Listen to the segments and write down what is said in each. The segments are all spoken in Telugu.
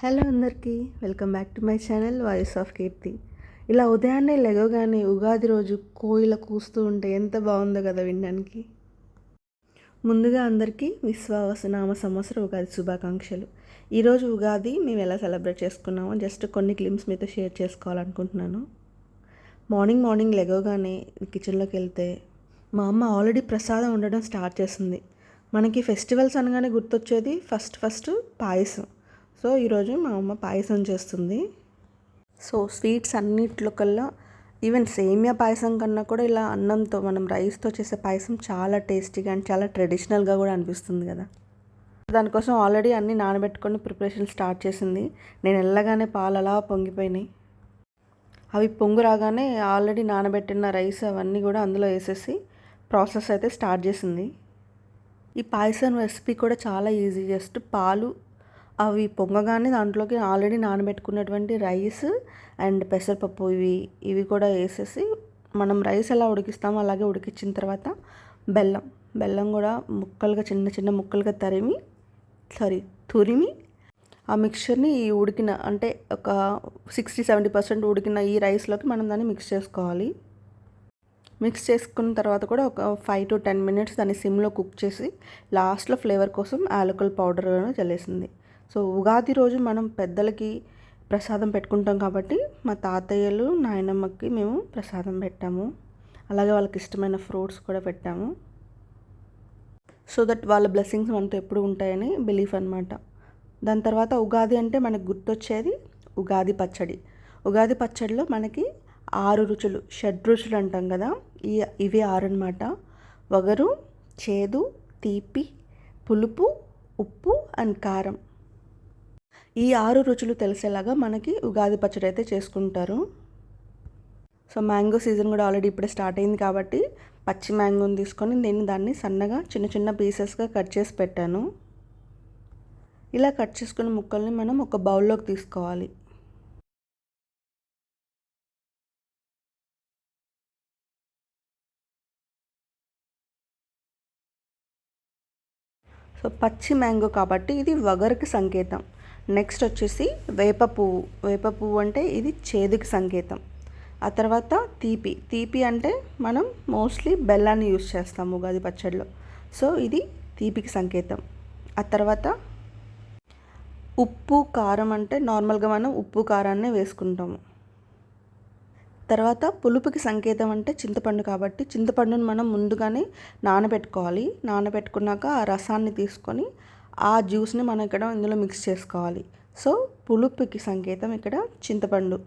హలో అందరికీ welcome back to my channel voice of Keerthi. ఇలా ఉదయాన్నే లెగవగానే ఉగాది రోజు కోయిల కూస్తూ ఉంటే ఎంత బాగుందో కదా వినడానికి. ముందుగా అందరికీ విశ్వావసనామ సంవత్సర ఉగాది శుభాకాంక్షలు. ఈరోజు ఉగాది మేము ఎలా సెలబ్రేట్ చేసుకున్నామో జస్ట్ కొన్ని క్లిమ్స్ మీతో షేర్ చేసుకోవాలనుకుంటున్నాను. మార్నింగ్ మార్నింగ్ లెగవగానే కిచెన్లోకి వెళ్తే మా అమ్మ ఆల్రెడీ ప్రసాదం ఉండడం స్టార్ట్ చేసింది. మనకి ఫెస్టివల్స్ అనగానే గుర్తొచ్చేది ఫస్ట్ ఫస్ట్ పాయసం. సో ఈరోజు మా అమ్మ పాయసం చేస్తుంది. సో స్వీట్స్ అన్నిట్లో కల్లా ఈవెన్ సేమియా పాయసం కన్నా కూడా ఇలా అన్నంతో మనం రైస్తో చేసే పాయసం చాలా టేస్టీగా అండ్ చాలా ట్రెడిషనల్గా కూడా అనిపిస్తుంది కదా. దానికోసం ఆల్రెడీ అన్నీ నానబెట్టుకొని ప్రిపరేషన్ స్టార్ట్ చేసింది. నేను వెళ్ళగానే పాలు అలా పొంగిపోయినాయి. అవి పొంగు రాగానే ఆల్రెడీ నానబెట్టిన రైస్ అవన్నీ కూడా అందులో వేసేసి ప్రాసెస్ అయితే స్టార్ట్ చేసింది. ఈ పాయసం రెసిపీ కూడా చాలా ఈజీ. జస్ట్ పాలు అవి పొంగగానే దాంట్లోకి ఆల్రెడీ నానబెట్టుకున్నటువంటి రైస్ అండ్ పెసరపప్పు ఇవి ఇవి కూడా వేసేసి మనం రైస్ ఎలా ఉడికిస్తామో అలాగే ఉడికించిన తర్వాత బెల్లం బెల్లం కూడా ముక్కలుగా చిన్న చిన్న ముక్కలుగా తరిమి సారీ తురిమి ఆ మిక్చర్ని ఈ ఉడికిన అంటే ఒక సిక్స్టీ సెవెంటీ పర్సెంట్ ఉడికిన ఈ రైస్లోకి మనం దాన్ని మిక్స్ చేసుకోవాలి. మిక్స్ చేసుకున్న తర్వాత కూడా ఒక ఫైవ్ టు టెన్ మినిట్స్ దాన్ని సిమ్లో కుక్ చేసి లాస్ట్లో ఫ్లేవర్ కోసం యాలకుల పౌడర్ చల్లేసింది. సో ఉగాది రోజు మనం పెద్దలకి ప్రసాదం పెట్టుకుంటాం కాబట్టి మా తాతయ్యలు నాయనమ్మకి మేము ప్రసాదం పెట్టాము. అలాగే వాళ్ళకి ఇష్టమైన ఫ్రూట్స్ కూడా పెట్టాము. సో దట్ వాళ్ళ బ్లెస్సింగ్స్ మనతో ఎప్పుడు ఉంటాయని బిలీఫ్ అనమాట దాని తర్వాత ఉగాది అంటే మనకు గుర్తొచ్చేది ఉగాది పచ్చడి. ఉగాది పచ్చడిలో మనకి ఆరు రుచులు షడ్రుచులు అంటాం కదా ఈ ఇవి ఆరు అనమాట వగరు చేదు తీపి పులుపు ఉప్పు అండ్ కారం. ఈ ఆరు రుచులు తెలిసేలాగా మనకి ఉగాది పచ్చడి అయితే చేసుకుంటారు. సో మ్యాంగో సీజన్ కూడా ఆల్రెడీ ఇప్పుడే స్టార్ట్ అయింది కాబట్టి పచ్చి మ్యాంగోని తీసుకొని నేను దాన్ని సన్నగా చిన్న చిన్న పీసెస్గా కట్ చేసి పెట్టాను. ఇలా కట్ చేసుకున్న ముక్కల్ని మనం ఒక బౌల్లోకి తీసుకోవాలి. సో పచ్చి మ్యాంగో కాబట్టి ఇది వగరుకి సంకేతం. నెక్స్ట్ వచ్చేసి వేప పువ్వు. వేప పువ్వు అంటే ఇది చేదుకి సంకేతం. ఆ తర్వాత తీపి. తీపి అంటే మనం మోస్ట్లీ బెల్లాన్ని యూస్ చేస్తాము ఉగాది పచ్చడిలో. సో ఇది తీపికి సంకేతం. ఆ తర్వాత ఉప్పు కారం అంటే నార్మల్గా మనం ఉప్పు కారాన్నే వేసుకుంటాము. తర్వాత పులుపుకి సంకేతం అంటే చింతపండు కాబట్టి చింతపండుని మనం ముందుగానే నానబెట్టుకోవాలి. నానబెట్టుకున్నాక ఆ రసాన్ని తీసుకొని ఆ జ్యూస్ని మనం ఇక్కడ ఇందులో మిక్స్ చేసుకోవాలి. సో పులుపుకి సంకేతం ఇక్కడ చింతపండు.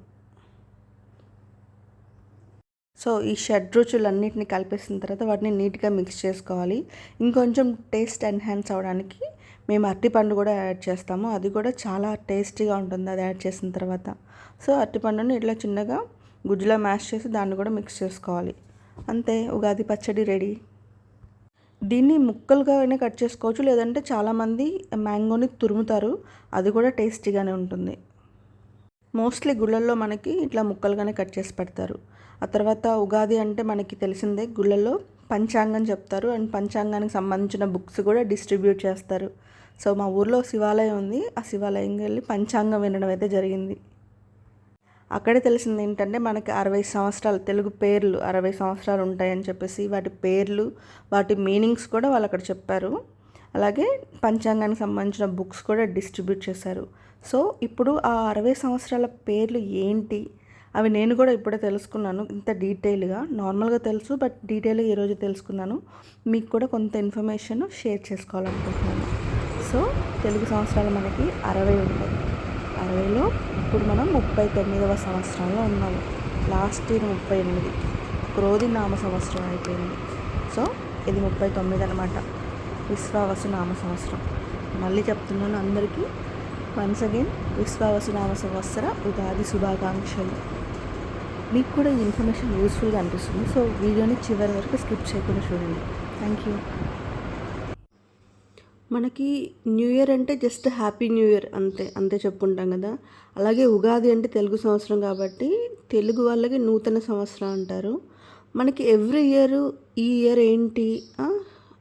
సో ఈ షడ్రుచులన్నిటిని కలిపేసిన తర్వాత వాటిని నీట్గా మిక్స్ చేసుకోవాలి. ఇంకొంచెం టేస్ట్ ఎన్హాన్స్ అవ్వడానికి మేము అరటిపండు కూడా యాడ్ చేస్తాము. అది కూడా చాలా టేస్టీగా ఉంటుంది. అది యాడ్ చేసిన తర్వాత. సో అరటిపండుని ఇట్లా చిన్నగా గుజ్జులో మ్యాష్ చేసి దాన్ని కూడా మిక్స్ చేసుకోవాలి. అంతే ఉగాది పచ్చడి రెడీ. దీన్ని ముక్కలుగా అయినా కట్ చేసుకోవచ్చు లేదంటే చాలామంది మ్యాంగోని తురుముతారు. అది కూడా టేస్టీగానే ఉంటుంది. మోస్ట్లీ గుళ్ళల్లో మనకి ఇట్లా ముక్కలుగానే కట్ చేసి పెడతారు. ఆ తర్వాత ఉగాది అంటే మనకి తెలిసిందే గుళ్ళల్లో పంచాంగం చెప్తారు. అండ్ పంచాంగానికి సంబంధించిన బుక్స్ కూడా డిస్ట్రిబ్యూట్ చేస్తారు. సో మా ఊర్లో శివాలయం ఉంది. ఆ శివాలయంకి వెళ్ళి పంచాంగం వినడం అయితే జరిగింది. అక్కడే తెలిసింది ఏంటంటే మనకి అరవై సంవత్సరాలు తెలుగు పేర్లు అరవై సంవత్సరాలు ఉంటాయని చెప్పేసి వాటి పేర్లు వాటి మీనింగ్స్ కూడా వాళ్ళు అక్కడ చెప్పారు. అలాగే పంచాంగానికి సంబంధించిన బుక్స్ కూడా డిస్ట్రిబ్యూట్ చేశారు. సో ఇప్పుడు ఆ అరవై సంవత్సరాల పేర్లు ఏంటి? అవి నేను కూడా ఇప్పుడే తెలుసుకున్నాను ఇంత డీటెయిల్గా నార్మల్గా తెలుసు బట్ డీటెయిల్గా ఈరోజు తెలుసుకున్నాను. మీకు కూడా కొంత ఇన్ఫర్మేషన్ షేర్ చేసుకోవాలనుకుంటున్నాను. సో తెలుగు సంవత్సరాలు మనకి అరవై ఉంటాయి. అరవైలో ఇప్పుడు మనం ముప్పై తొమ్మిదవ సంవత్సరంలో ఉన్నాము. లాస్ట్ ఇయర్ ముప్పై ఎనిమిది. క్రోధి నామ సంవత్సరం అయిపోయింది. సో ఇది ముప్పై తొమ్మిది అనమాట విశ్వావసు నామ సంవత్సరం. మళ్ళీ చెప్తున్నాను అందరికీ. వన్స్ అగైన్ విశ్వావసు నామ సంవత్సర ఉగాది శుభాకాంక్షలు. మీకు కూడా ఈ ఇన్ఫర్మేషన్ యూస్ఫుల్గా అనిపిస్తుంది. సో వీడియోని చివరి వరకు స్కిప్ చేయకుండా చూడండి. థ్యాంక్ యూ మనకి న్యూ ఇయర్ అంటే జస్ట్ హ్యాపీ న్యూ ఇయర్ అంతే అంతే చెప్పుకుంటాం కదా. అలాగే ఉగాది అంటే తెలుగు సంవత్సరం కాబట్టి తెలుగు వాళ్ళకి నూతన సంవత్సరం అంటారు. మనకి ఎవ్రీ ఇయర్ ఈ ఇయర్ ఏంటి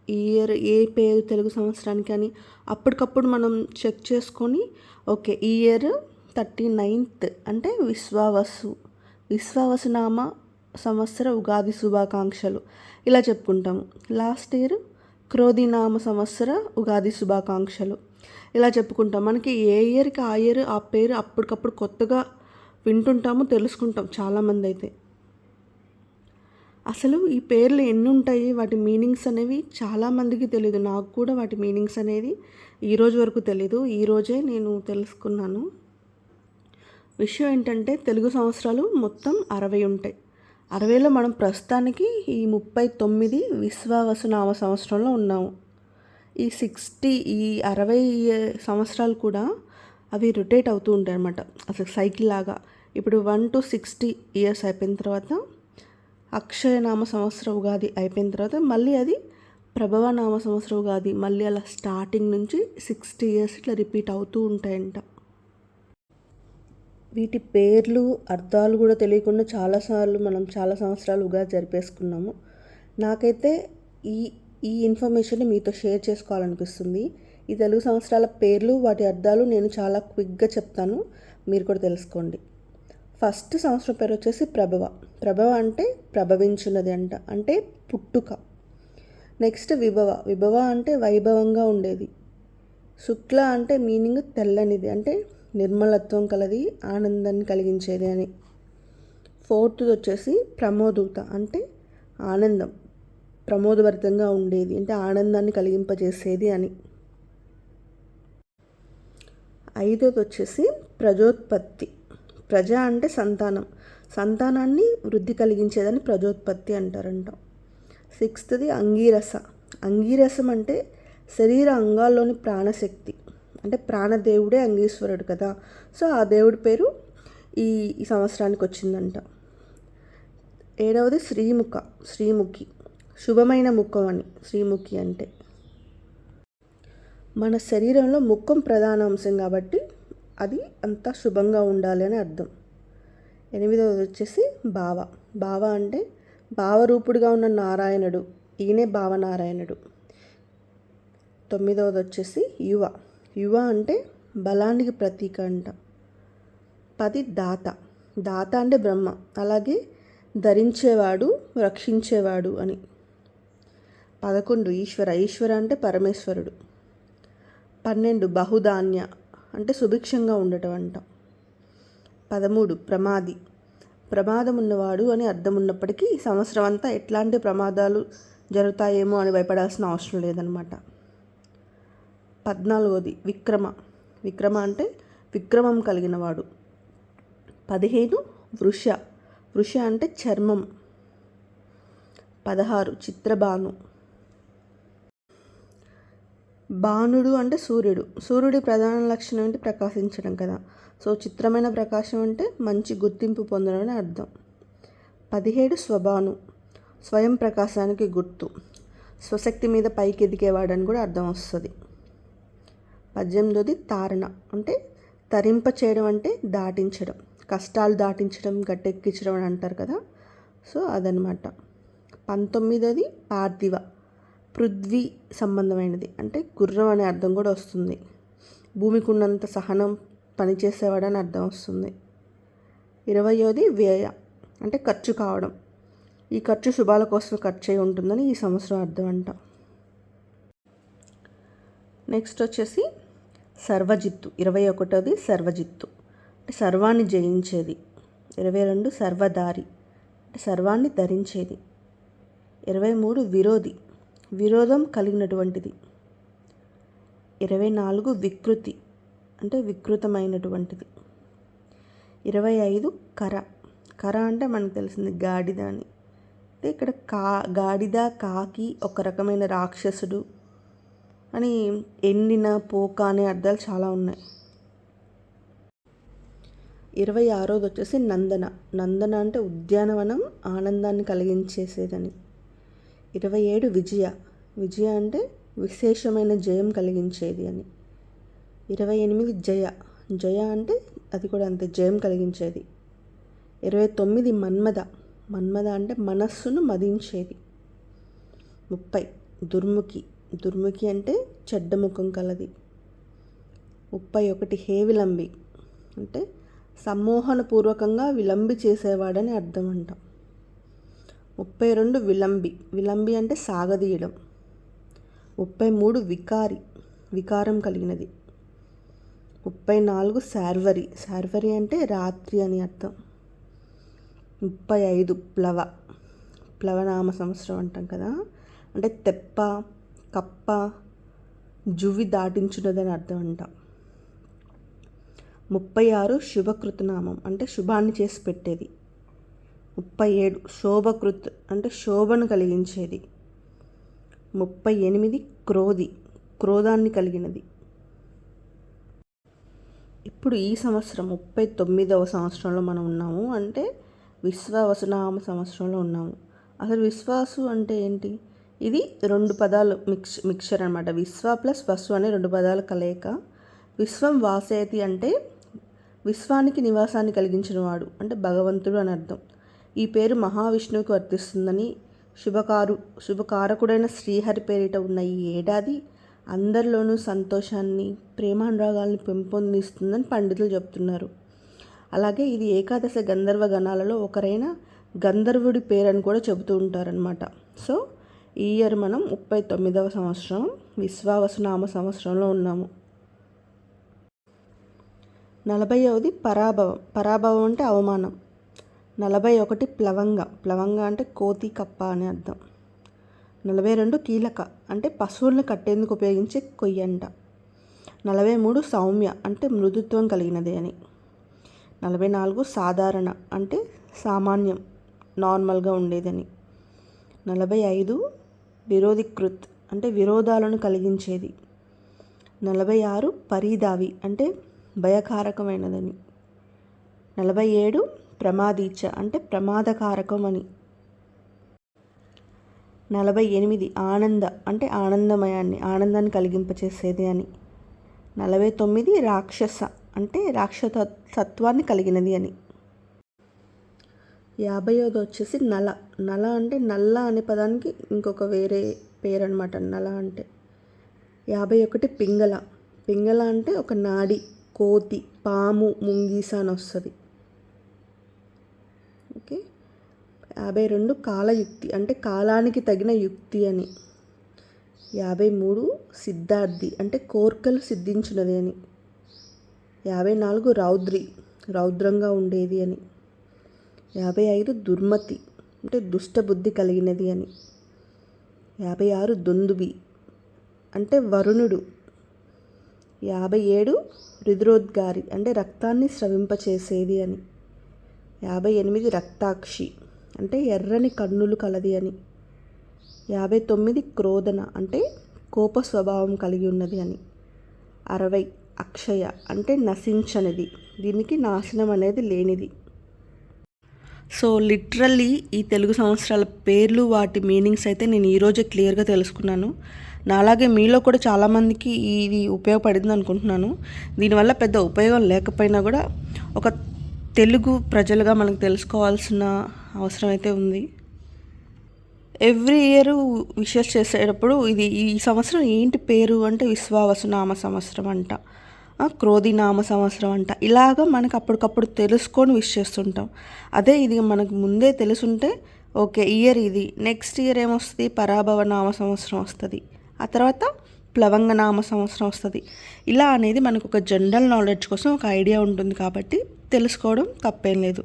ఈ ఇయర్ ఏ పేరు తెలుగు సంవత్సరానికి అని అప్పటికప్పుడు మనం చెక్ చేసుకొని ఓకే ఈ ఇయర్ థర్టీ నైన్త్ అంటే విశ్వావసు విశ్వావసునామ సంవత్సర ఉగాది శుభాకాంక్షలు ఇలా చెప్పుకుంటాము. లాస్ట్ ఇయర్ క్రోధినామ సంవత్సర ఉగాది శుభాకాంక్షలు. ఇలా చెప్పుకుంటాం. మనకి ఏ ఇయర్కి ఆ ఇయర్ ఆ పేరు అప్పటికప్పుడు కొత్తగా వింటుంటాము తెలుసుకుంటాం చాలామంది అయితే అసలు ఈ పేర్లు ఎన్ని ఉంటాయి వాటి మీనింగ్స్ అనేవి చాలామందికి తెలియదు నాకు కూడా వాటి మీనింగ్స్ అనేది ఈరోజు వరకు తెలీదు. ఈరోజే నేను తెలుసుకున్నాను. విషయం ఏంటంటే తెలుగు సంవత్సరాలు మొత్తం అరవై ఉంటాయి. అరవైలో మనం ప్రస్తుతానికి ఈ ముప్పై తొమ్మిది విశ్వావసునామ సంవత్సరంలో ఉన్నాము. ఈ సిక్స్టీ ఈ అరవై సంవత్సరాలు కూడా అవి రొటేట్ అవుతూ ఉంటాయి అనమాట అసలు సైకిల్ లాగా. ఇప్పుడు వన్ టు సిక్స్టీ ఇయర్స్ అయిపోయిన తర్వాత అక్షయనామ సంవత్సర ఉగాది అయిపోయిన తర్వాత మళ్ళీ అది ప్రభవ నామ సంవత్సర ఉగాది మళ్ళీ అలా స్టార్టింగ్ నుంచి సిక్స్టీ ఇయర్స్ ఇట్లా రిపీట్ అవుతూ ఉంటాయంట. వీటి పేర్లు అర్థాలు కూడా తెలియకుండా చాలాసార్లు మనం చాలా సంవత్సరాలు ఉగాది జరిపేసుకున్నాము. నాకైతే ఈ ఈ ఇన్ఫర్మేషన్ మీతో షేర్ చేసుకోవాలనిపిస్తుంది. ఈ తెలుగు సంవత్సరాల పేర్లు వాటి అర్థాలు నేను చాలా క్విక్గా చెప్తాను. మీరు కూడా తెలుసుకోండి. ఫస్ట్ సంవత్సరం పేరు వచ్చేసి ప్రభవ. ప్రభవ అంటే ప్రభవించున్నది అంట అంటే పుట్టుక. నెక్స్ట్ విభవ. విభవ అంటే వైభవంగా ఉండేది. శుక్ల అంటే మీనింగ్ తెల్లనిది అంటే నిర్మలత్వం కలది ఆనందాన్ని కలిగించేది అని. ఫోర్త్ వచ్చేసి ప్రమోదూత అంటే ఆనందం ప్రమోదభరితంగా ఉండేది అంటే ఆనందాన్ని కలిగింపజేసేది అని. ఐదోది వచ్చేసి ప్రజోత్పత్తి. ప్రజ అంటే సంతానం. సంతానాన్ని వృద్ధి కలిగించేదని ప్రజోత్పత్తి అంటారంట. సిక్స్త్ది అంగీరస. అంగీరసం అంటే శరీర అంగాల్లోని ప్రాణశక్తి. అంటే ప్రాణదేవుడే అంగీశ్వరుడు కదా. సో ఆ దేవుడి పేరు ఈ ఈ సంవత్సరానికి వచ్చిందంట. ఏడవది శ్రీముఖ శ్రీముఖి శుభమైన ముఖం అని శ్రీముఖి అంటే. మన శరీరంలో ముఖం ప్రధాన అంశం కాబట్టి అది అంతా శుభంగా ఉండాలి అని అర్థం. ఎనిమిదవది వచ్చేసి బావ బావ అంటే భావరూపుడుగా ఉన్న నారాయణుడు. ఈయనే భావనారాయణుడు. తొమ్మిదవది వచ్చేసి యువ. యువ అంటే బలానికి ప్రతీక అంట. పది దాత. దాత అంటే బ్రహ్మ. అలాగే ధరించేవాడు రక్షించేవాడు అని. పదకొండు ఈశ్వర. ఈశ్వర అంటే పరమేశ్వరుడు. పన్నెండు బహుధాన్య అంటే సుభిక్షంగా ఉండటం అంట. పదమూడు ప్రమాది. ప్రమాదం ఉన్నవాడు అని అర్థం ఉన్నప్పటికీ సంవత్సరం అంతా ఎట్లాంటి ప్రమాదాలు జరుగుతాయేమో అని భయపడాల్సిన అవసరం లేదనమాట. పద్నాలుగోది విక్రమ. విక్రమ అంటే విక్రమం కలిగినవాడు. పదిహేను వృష. వృష అంటే చర్మం. పదహారు చిత్రబాను బాణుడు అంటే సూర్యుడు. సూర్యుడి ప్రధాన లక్షణం ఏంటి? ప్రకాశించడం కదా. సో చిత్రమైన ప్రకాశం అంటే మంచి గుర్తింపు పొందడం అని అర్థం. పదిహేడు స్వభాను. స్వయం ప్రకాశానికి గుర్తు. స్వశక్తి మీద పైకి ఎదిగేవాడని కూడా అర్థం వస్తుంది. పద్దెనిమిదోది తారణ. అంటే తరింప చేయడం అంటే దాటించడం. కష్టాలు దాటించడం గట్టెక్కించడం అని అంటారు కదా. సో అదనమాట పంతొమ్మిదోది పార్థివ. పృథ్వీ సంబంధమైనది. అంటే గుర్రం అనే అర్థం కూడా వస్తుంది. భూమికి ఉన్నంత సహనం పనిచేసేవాడని అర్థం వస్తుంది. ఇరవయోది వ్యయ. అంటే ఖర్చు కావడం. ఈ ఖర్చు శుభాల కోసం ఖర్చు అయి ఉంటుందని ఈ సంవత్సరం అర్థం అంట. నెక్స్ట్ వచ్చేసి సర్వజిత్తు. ఇరవై ఒకటోది సర్వజిత్తు. అంటే సర్వాన్ని జయించేది. ఇరవై రెండు సర్వదారి. అంటే సర్వాన్ని ధరించేది. ఇరవై మూడు విరోధి. విరోధం కలిగినటువంటిది. ఇరవై నాలుగు వికృతి. అంటే వికృతమైనటువంటిది. ఇరవై ఐదు కర. కర అంటే మనకు తెలిసింది గాడిద అని. అంటే ఇక్కడ కా గాడిద కాకి ఒక రకమైన రాక్షసుడు అని ఎండిన పోక అనే అర్థాలు చాలా ఉన్నాయి. ఇరవై ఆరోది వచ్చేసి నందన. నందన అంటే ఉద్యానవనం ఆనందాన్ని కలిగించేసేదని. ఇరవై ఏడు విజయ. విజయ అంటే విశేషమైన జయం కలిగించేది అని. ఇరవై ఎనిమిది జయ. జయ అంటే అది కూడా అంతే జయం కలిగించేది. ఇరవై తొమ్మిది మన్మద. మన్మద అంటే మనస్సును మదించేది. ముప్పై దుర్ముఖి. దుర్ముఖి అంటే చెడ్డ ముఖం కలది. ముప్పై ఒకటి హే విలంబి అంటే సమ్మోహనపూర్వకంగా విలంబి చేసేవాడని అర్థం అంట ముప్పై రెండు విలంబి. విలంబి అంటే సాగదీయడం. ముప్పై మూడు వికారి. వికారం కలిగినది. ముప్పై నాలుగు శార్వరి. శార్వరి అంటే రాత్రి అని అర్థం. ముప్పై ఐదు ప్లవ. ప్లవనామ సంవత్సరం అంటాం కదా. అంటే తెప్ప కప్ప జువి దాటించున్నదని అర్థం అంట ముప్పై ఆరు శుభకృతనామం అంటే శుభాన్ని చేసి పెట్టేది. ముప్పై ఏడు శోభకృత్ అంటే శోభను కలిగించేది. ముప్పై ఎనిమిది క్రోధి క్రోధాన్ని కలిగినది. ఇప్పుడు ఈ సంవత్సరం ముప్పై తొమ్మిదవ సంవత్సరంలో మనం ఉన్నాము అంటే విశ్వవసునామ సంవత్సరంలో ఉన్నాము. అసలు విశ్వాసు అంటే ఏంటి? ఇది రెండు పదాలు మిక్స్ మిక్చర్ అనమాట విశ్వ ప్లస్ వసు అనే రెండు పదాల కలయిక. విశ్వం వాసేతి అంటే విశ్వానికి నివాసాన్ని కలిగించినవాడు అంటే భగవంతుడు అని అర్థం. ఈ పేరు మహావిష్ణువుకు వర్తిస్తుందని శుభకారు శుభకారకుడైన శ్రీహరి పేరిట ఉన్న ఈ ఏడాది అందరిలోనూ సంతోషాన్ని ప్రేమానురాగాల్ని పెంపొందిస్తుందని పండితులు చెప్తున్నారు అలాగే ఇది ఏకాదశ గంధర్వ గణాలలో ఒకరైన గంధర్వుడి పేరని కూడా చెబుతూ ఉంటారనమాట సో ఈ ఇయర్ మనం ముప్పై తొమ్మిదవ సంవత్సరం విశ్వావసునామ సంవత్సరంలో ఉన్నాము. నలభైవది పరాభవం. పరాభవం అంటే అవమానం. నలభై ఒకటి ప్లవంగ. ప్లవంగ అంటే కోతి కప్ప అని అర్థం. నలభై రెండు కీలక అంటే పశువులను కట్టేందుకు ఉపయోగించే కొయ్యంట. నలభై మూడు సౌమ్య అంటే మృదుత్వం కలిగినది అని. నలభై నాలుగు సాధారణ అంటే సామాన్యం నార్మల్గా ఉండేదని. నలభై ఐదు విరోధికృత్ అంటే విరోధాలను కలిగించేది. నలభై ఆరు పరీదావి అంటే భయకారకమైనదని. నలభై ఏడు ప్రమాదీచ అంటే ప్రమాదకారకం అని నలభై ఎనిమిది ఆనంద అంటే ఆనందమయాన్ని ఆనందాన్ని కలిగింపచేసేది అని. నలభై తొమ్మిది రాక్షస అంటే రాక్షస సత్వాన్ని కలిగినది అని. యాభైవది వచ్చేసి నల. నల అంటే నల్ల అనే పదానికి ఇంకొక వేరే పేరు అనమాట నల అంటే. యాభై ఒకటి పింగళ. పింగళ అంటే ఒక నాడి కోతి పాము ముంగీస అని వస్తుంది. ఓకే? యాభై రెండు కాలయుక్తి అంటే కాలానికి తగిన యుక్తి అని. యాభై మూడు సిద్ధార్థి అంటే కోర్కలు సిద్ధించినది అని. యాభై నాలుగు రౌద్రి రౌద్రంగా ఉండేది అని. యాభై ఐదు దుర్మతి అంటే దుష్టబుద్ధి కలిగినది అని. యాభై ఆరు దుందుబి అంటే వరుణుడు. యాభై ఏడు రుద్రోద్గారి అంటే రక్తాన్ని స్రవింపచేసేది అని. యాభై ఎనిమిది రక్తాక్షి అంటే ఎర్రని కన్నులు కలది అని. యాభై తొమ్మిది క్రోధన అంటే కోప స్వభావం కలిగి ఉన్నది అని. అరవై అక్షయ అంటే నశించనిది. దీనికి నాశనం అనేది లేనిది. సో లిటరల్లీ ఈ తెలుగు సంవత్సరాల పేర్లు వాటి మీనింగ్స్ అయితే నేను ఈరోజే క్లియర్గా తెలుసుకున్నాను. నాలాగే మీలో కూడా చాలామందికి ఇది ఉపయోగపడింది అనుకుంటున్నాను. దీనివల్ల పెద్ద ఉపయోగం లేకపోయినా కూడా ఒక తెలుగు ప్రజలుగా మనకు తెలుసుకోవాల్సిన అవసరం అయితే ఉంది. ఎవ్రీ ఇయర్ విషెస్ చేసేటప్పుడు ఇది ఈ సంవత్సరం ఏంటి పేరు అంటే విశ్వావసునామ సంవత్సరం అంట. క్రోధి నామ సంవత్సరం అంట. ఇలాగ మనకు అప్పటికప్పుడు తెలుసుకొని విష్ చేస్తుంటాం. అదే ఇది మనకు ముందే తెలుసుంటే ఓకే ఇయర్ ఇది. నెక్స్ట్ ఇయర్ ఏమొస్తుంది? పరాభవ నామ సంవత్సరం వస్తుంది. ఆ తర్వాత ప్లవంగ నామ సంవత్సరం వస్తుంది. ఇలా అనేది మనకు ఒక జనరల్ నాలెడ్జ్ కోసం ఒక ఐడియా ఉంటుంది కాబట్టి తెలుసుకోవడం తప్పేం లేదు.